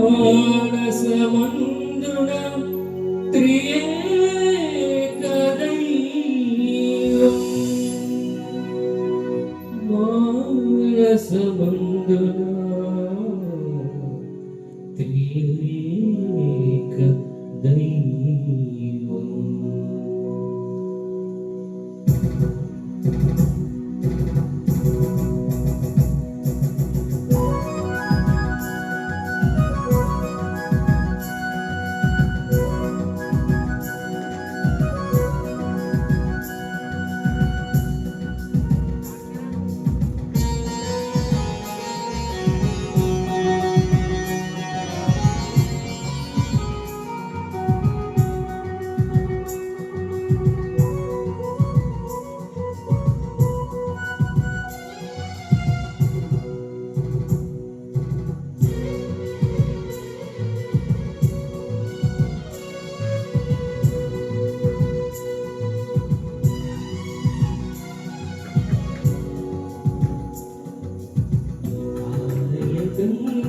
మానసమందున త్రియేకదైవం మానసమందున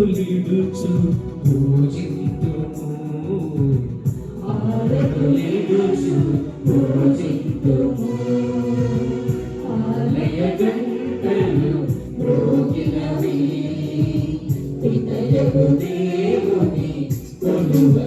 ఆరతులిడుచు పూజితుము ఆరతులిడుచు పూజితుము ఆలయ గంటలు రోగిలవి పితయగు దేవుని కొలువగా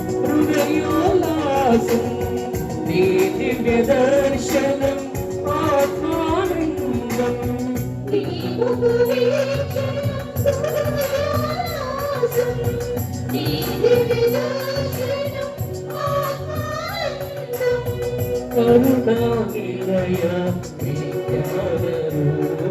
hüdayolasın Dini dərşənim atlarından Dini dərşənim atlarından Dini dərşənim atlarından Karuna ilaya dikkalarım